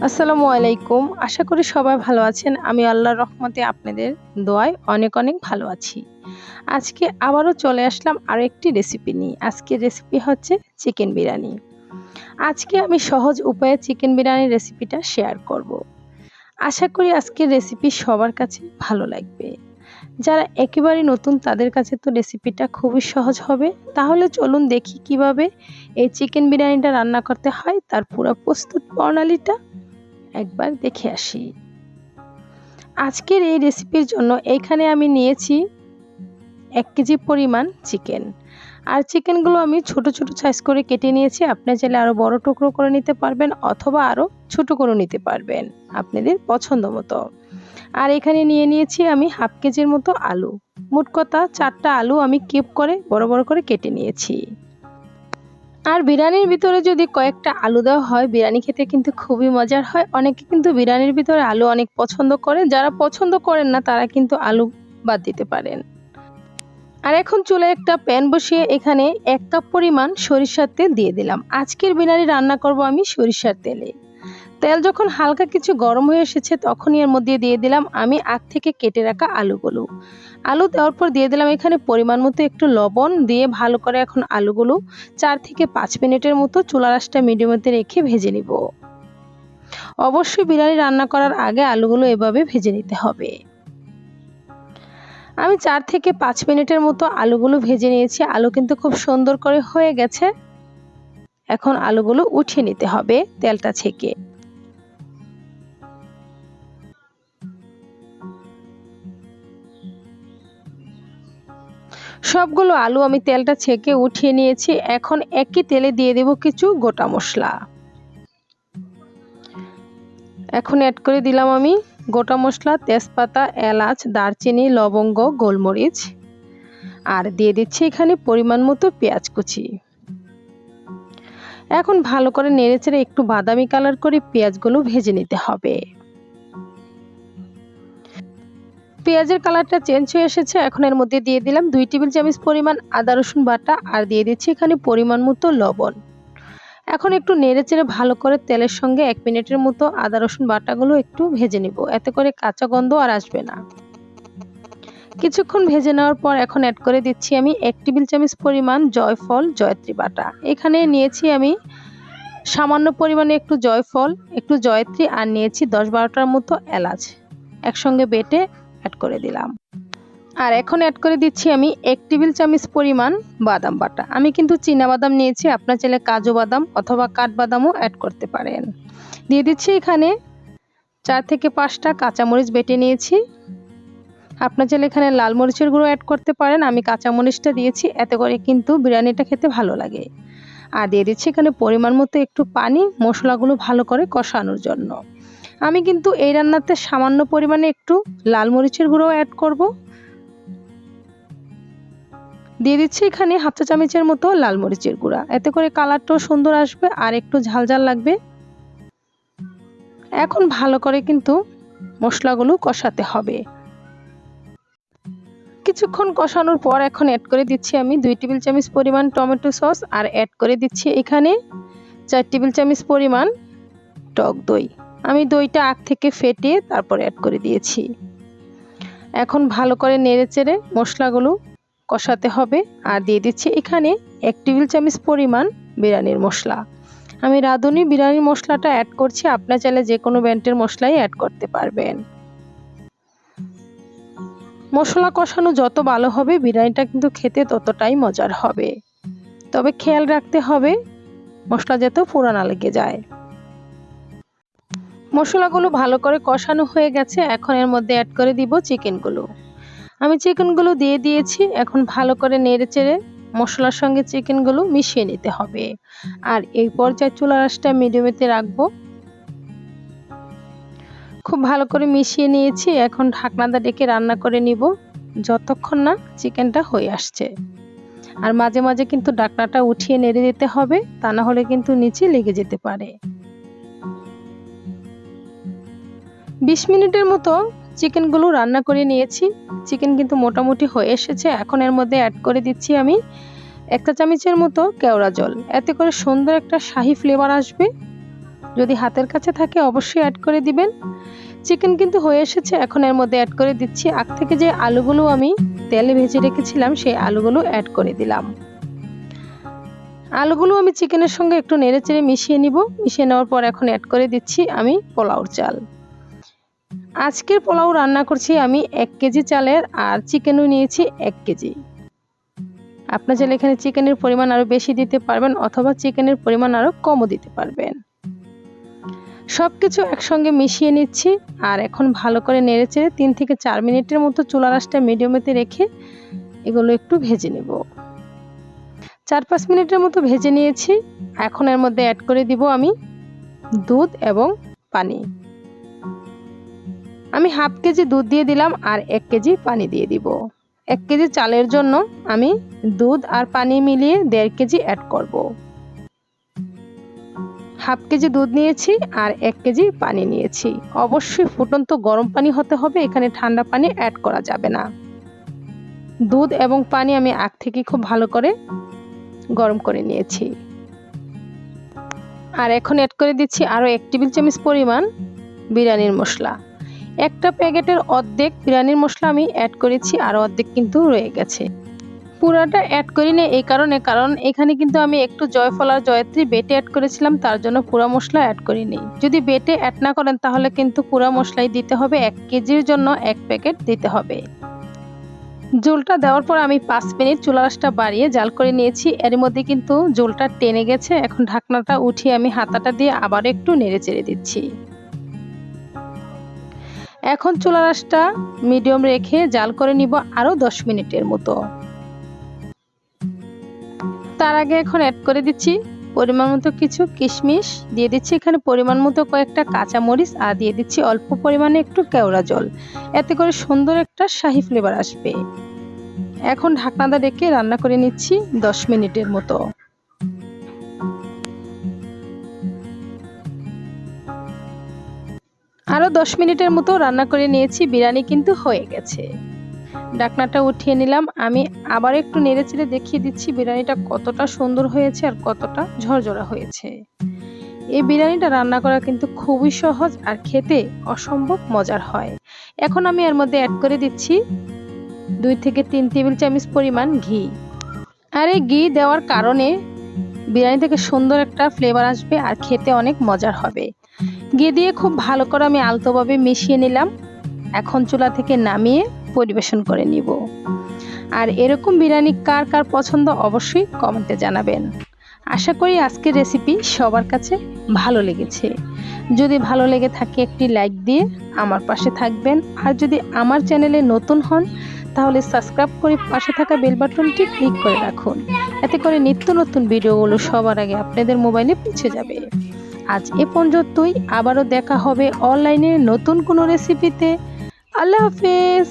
আসসালামু আলাইকুম। আশা করি সবাই ভালো আছেন। আমি আল্লাহর রহমতে আপনাদের দোয়ায় অনেক অনেক ভালো আছি। আজকে আবারও চলে আসলাম আরও একটি রেসিপি নিয়ে। আজকের রেসিপি হচ্ছে চিকেন বিরিয়ানি। আজকে আমি সহজ উপায়ে চিকেন বিরিয়ানির রেসিপিটা শেয়ার করব। আশা করি আজকের রেসিপি সবার কাছে ভালো লাগবে। যারা একেবারে নতুন তাদের কাছে তো রেসিপিটা খুবই সহজ হবে। তাহলে চলুন দেখি কীভাবে এই চিকেন বিরিয়ানিটা রান্না করতে হয়, তার পুরো প্রস্তুত প্রণালীটা একবার দেখে আসি। আজকের এই রেসিপির জন্য এইখানে আমি নিয়েছি এক কেজি পরিমাণ চিকেন আর চিকেনগুলো আমি ছোট ছোট সাইজ করে কেটে নিয়েছি। আপনি চাইলে আরও বড় টুকরো করে নিতে পারবেন অথবা আরও ছোট করে নিতে পারবেন আপনাদের পছন্দ মতো। আর এখানে নিয়ে নিয়েছি আমি হাফ কেজির মতো আলু। মোট কথা চারটা আলু আমি কিপ করে বড় বড় করে কেটে নিয়েছি। আর বিরিয়ানির ভিতরে যদি কয়েকটা আলু দেওয়া হয়, বিরিয়ানি খেতে কিন্তু খুবই মজার হয়। অনেকে কিন্তু বিরিয়ানির ভিতরে আলু অনেক পছন্দ করে যারা পছন্দ করেন না, তারা কিন্তু আলু বাদ দিতে পারেন। আর এখন চুলে একটা প্যান বসিয়ে এখানে এক কাপ পরিমাণ সরিষার তেল দিয়ে দিলাম। আজকের বিরিয়ানি রান্না করব আমি সরিষার তেলে। তেল যখন হালকা কিছু গরম হয়ে এসেছে, তখনই এর মধ্যে দিয়ে দিলাম আমি আগ থেকে কেটে রাখা আলুগুলো। আলু দেওয়ার পর দিয়ে দিলাম এখানে পরিমাণ মতো একটু লবণ দিয়ে ভালো করে এখন আলুগুলো চার থেকে পাঁচ মিনিটের মতো চুলা রাসটা মিডিয়ামতে রেখে ভেজে নিব। অবশ্যই বিরিয়ানি রান্না করার আগে আলুগুলো এভাবে ভেজে নিতে হবে। আমি চার থেকে পাঁচ মিনিটের মতো আলুগুলো ভেজে নিয়েছি। আলু কিন্তু খুব সুন্দর করে হয়ে গেছে। এখন আলুগুলো উঠিয়ে নিতে হবে তেলটা ছেঁকে। সবগুলো আলু আমি তেলটা ছেঁকে উঠিয়ে নিয়েছি। এখন একই তেলে দিয়ে দেব কিছু গোটা মশলা। এখন অ্যাড করে দিলাম আমি গোটা মশলা, তেজপাতা, এলাচ, দারচিনি, লবঙ্গ, গোলমরিচ। আর দিয়ে দিচ্ছি এখানে পরিমাণ মতো পেঁয়াজ কুচি। এখন ভালো করে নেড়েচেড়ে একটু বাদামি কালার করে পেঁয়াজগুলো ভেজে নিতে হবে। পেঁয়াজের কালারটা চেঞ্জ হয়ে এসেছে। এখন এর মধ্যে দিয়ে দিলাম দুই টেবিল চামচ পরিমাণ আদা, রসুন বাটা আর দিয়ে দিচ্ছি এখানে পরিমাণ মতো লবণ। এখন একটু নেড়ে চেড়ে ভালো করে তেলের সঙ্গে এক মিনিটের মতো আদা, রসুন বাটাগুলো একটু ভেজে নিব। এতে করে কাঁচা গন্ধ আর আসবে না। কিছুক্ষণ ভেজে নেওয়ার পর এখন অ্যাড করে দিচ্ছি আমি এক টেবিল চামচ পরিমাণ জয়ফল, জয়ত্রী বাটা। এখানে নিয়েছি আমি সামান্য পরিমাণে একটু জয়ফল, একটু জয়ত্রী আর নিয়েছি দশ বারোটার মতো এলাচ। একসঙ্গে বেটে অ্যাড করে দিলাম। আর এখন অ্যাড করে দিচ্ছি আমি এক টেবিল চামচ পরিমাণ বাদাম বাটা। আমি কিন্তু চীনা বাদাম নিয়েছি, আপনার চাইলে কাজু বাদাম অথবা কাঠবাদামও অ্যাড করতে পারেন। দিয়ে দিচ্ছি এখানে চার থেকে পাঁচটা কাঁচামরিচ বেটে নিয়েছি। আপনার চাইলে এখানে লাল মরিচের গুঁড়ো অ্যাড করতে পারেন, আমি কাঁচামরিচটা দিয়েছি, এতে করে কিন্তু বিরিয়ানিটা খেতে ভালো লাগে। আর দিয়ে দিচ্ছি এখানে পরিমাণ মতো একটু পানি, মশলাগুলো ভালো করে কষানোর জন্য। আমি কিন্তু এই রান্নাতে সামান্য পরিমাণে একটু লাল মরিচের গুঁড়ো অ্যাড করব। দিয়ে দিচ্ছি এখানে হাফ চা চামচের মতো লাল মরিচের গুঁড়া। এতে করে কালারটাও সুন্দর আসবে আর একটু ঝাল ঝাল লাগবে। এখন ভালো করে কিন্তু মশলাগুলো কষাতে হবে। কিছুক্ষণ কষানোর পর এখন অ্যাড করে দিচ্ছি আমি দুই টেবিল চামচ পরিমাণ টমেটো সস আর অ্যাড করে দিচ্ছি এখানে চার টেবিল চামচ পরিমাণ টক দই। আমি দইটা আগ থেকে ফেটে তারপর অ্যাড করে দিয়েছি। এখন ভালো করে নেড়ে চেড়ে মশলাগুলো কষাতে হবে। আর দিয়ে দিচ্ছি এখানে এক টেবিল চামচ পরিমাণ বিরিয়ানির মশলা। আমি রাঁধুনি বিরিয়ানির মশলাটা অ্যাড করছি আপনার চাইলে যে কোনো ব্যান্ডের মশলাই অ্যাড করতে পারবেন। মশলা কষানো যত ভালো হবে, বিরিয়ানিটা কিন্তু খেতে ততটাই মজার হবে। তবে খেয়াল রাখতে হবে, মশলা যাতে পুরানা লেগে যায়। মশলাগুলো ভালো করে কষানো হয়ে গেছে, এখন এর মধ্যে অ্যাড করে দিব চিকেনগুলো আমি চিকেনগুলো দিয়ে দিয়েছি, এখন ভালো করে নেড়ে চেড়ে মশলার সঙ্গে চিকেনগুলো মিশিয়ে নিতে হবে। আর এই পর্যায়ে চুলা রাসটা মিডিয়ামেতে রাখব। খুব ভালো করে মিশিয়ে নিয়েছি, এখন ঢাকনাটা ডেকে রান্না করে নিব। যতক্ষণ না চিকেনটা হয়ে আসছে। আর মাঝে মাঝে কিন্তু ডাকনাটা উঠিয়ে নেড়ে দিতে হবে, তা না হলে কিন্তু নিচে লেগে যেতে পারে। বিশ মিনিটের মতো চিকেনগুলো রান্না করে নিয়েছি। চিকেন কিন্তু মোটামুটি হয়ে এসেছে। এখন এর মধ্যে অ্যাড করে দিচ্ছি আমি একটা চামচের মতো কেওড়া জল। এতে করে সুন্দর একটা শাহি ফ্লেভার আসবে। যদি হাতের কাছে থাকে অবশ্যই অ্যাড করে দিবেন। চিকেন কিন্তু হয়ে এসেছে। এখন এর মধ্যে অ্যাড করে দিচ্ছি আগ থেকে যে আলুগুলো আমি তেলে ভেজে রেখেছিলাম, সেই আলুগুলো অ্যাড করে দিলাম। আলুগুলো আমি চিকেনের সঙ্গে একটু নেড়ে চেড়ে মিশিয়ে নিব। মিশিয়ে নেওয়ার পর এখন অ্যাড করে দিচ্ছি আমি পোলাওর চাল। আজকের পোলাও রান্না করছি আমি এক কেজি চালের আর চিকেনও নিয়েছি এক কেজি। আপনার চাইলে এখানে চিকেনের পরিমাণ আরও বেশি দিতে পারবেন অথবা চিকেনের পরিমাণ আরও কমও দিতে পারবেন। সব কিছু একসঙ্গে মিশিয়ে নিচ্ছি আর এখন ভালো করে নেড়ে চেড়ে তিন থেকে চার মিনিটের মতো চুলা রাসটা মিডিয়ামেতে রেখে এগুলো একটু ভেজে নেব। চার পাঁচ মিনিটের মতো ভেজে নিয়েছি। এখন এর মধ্যে অ্যাড করে দিব আমি দুধ এবং পানি। আমি হাফ কেজি দুধ দিয়ে দিলাম আর এক কেজি পানি দিয়ে দিব। এক কেজি চালের জন্য আমি দুধ আর পানি মিলিয়ে দেড় কেজি অ্যাড করব। হাফ কেজি দুধ নিয়েছি আর এক কেজি পানি নিয়েছি। অবশ্যই ফুটন্ত গরম পানি হতে হবে, এখানে ঠান্ডা পানি অ্যাড করা যাবে না। দুধ এবং পানি আমি আগ থেকে খুব ভালো করে গরম করে নিয়েছি। আর এখন অ্যাড করে দিচ্ছি আরও এক টেবিল চামচ পরিমাণ বিরিয়ানির মশলা। একটা প্যাকেটের অর্ধেক বিরিয়ানির মশলা আমি অ্যাড করেছি, আর অর্ধেক কিন্তু রয়ে গেছে। পুরাটা অ্যাড করি না এই কারণে, কারণ এখানে কিন্তু আমি একটু জয়ফল আর জয়ত্রী বেটে অ্যাড করেছিলাম, তার জন্য পুরা মশলা অ্যাড করিনি যদি বেটে অ্যাড না করেন, তাহলে কিন্তু পুরা মশলাই দিতে হবে, এক কেজির জন্য এক প্যাকেট দিতে হবে। জোলটা দেওয়ার পর আমি পাঁচ মিনিট চুলারাসটা বাড়িয়ে জাল করে নিয়েছি, এর মধ্যে কিন্তু জোলটা টেনে গেছে, এখন ঢাকনাটা উঠিয়ে আমি হাতাটা দিয়ে আবার একটু নেড়ে চেড়ে দিচ্ছি। এখন চুলারাসটা মিডিয়াম রেখে জাল করে নিব আরও দশ মিনিটের মতো। তার আগে এখন অ্যাড করে দিচ্ছি পরিমাণ মতো কিছু কিশমিশ। দিয়ে দিচ্ছি এখানে পরিমাণ মতো কয়েকটা কাঁচা মরিচ আর দিয়ে দিচ্ছি অল্প পরিমাণে একটু কেওড়া জল। এতে করে সুন্দর একটা শাহি ফ্লেভার আসবে। এখন ঢাকনাটা রেখে রান্না করে নিচ্ছি দশ মিনিটের মতো। আরও দশ মিনিটের মতো রান্না করে নিয়েছি, বিরিয়ানি কিন্তু হয়ে গেছে। ডাকনাটা উঠিয়ে নিলাম, আমি আবার একটু নেড়ে চেড়ে দেখিয়ে দিচ্ছি বিরিয়ানিটা কতটা সুন্দর হয়েছে আর কতটা ঝরঝরা হয়েছে। এই বিরিয়ানিটা রান্না করা কিন্তু খুবই সহজ আর খেতে অসম্ভব মজার হয়। এখন আমি এর মধ্যে অ্যাড করে দিচ্ছি দুই থেকে তিন টেবিল চামচ পরিমাণ ঘি। আর এই ঘি দেওয়ার কারণে বিরিয়ানি থেকে সুন্দর একটা ফ্লেভার আসবে আর খেতে অনেক মজার হবে। ঘি দিয়ে খুব ভালো করে আমি আলতোভাবে মিশিয়ে নিলাম। এখন চুলা থেকে নামিয়ে পরিবেশন করে নিব। আর এরকম বিরিয়ানি কার কার পছন্দ অবশ্যই কমেন্টে জানাবেন। আশা করি আজকের রেসিপি সবার কাছে ভালো লেগেছে। যদি ভালো লেগে থাকে একটি লাইক দিয়ে আমার পাশে থাকবেন। আর যদি আমার চ্যানেলে নতুন হন, তাহলে সাবস্ক্রাইব করে পাশে থাকা বেল বাটনটি ক্লিক করে রাখুন। এতে করে নিত্য নতুন ভিডিওগুলো সবার আগে আপনাদের মোবাইলে পৌঁছে যাবে। আজ এ পর্যন্তই। আবারও দেখা হবে অনলাইনে নতুন কোনো রেসিপিতে আল্লাহ হাফেজ।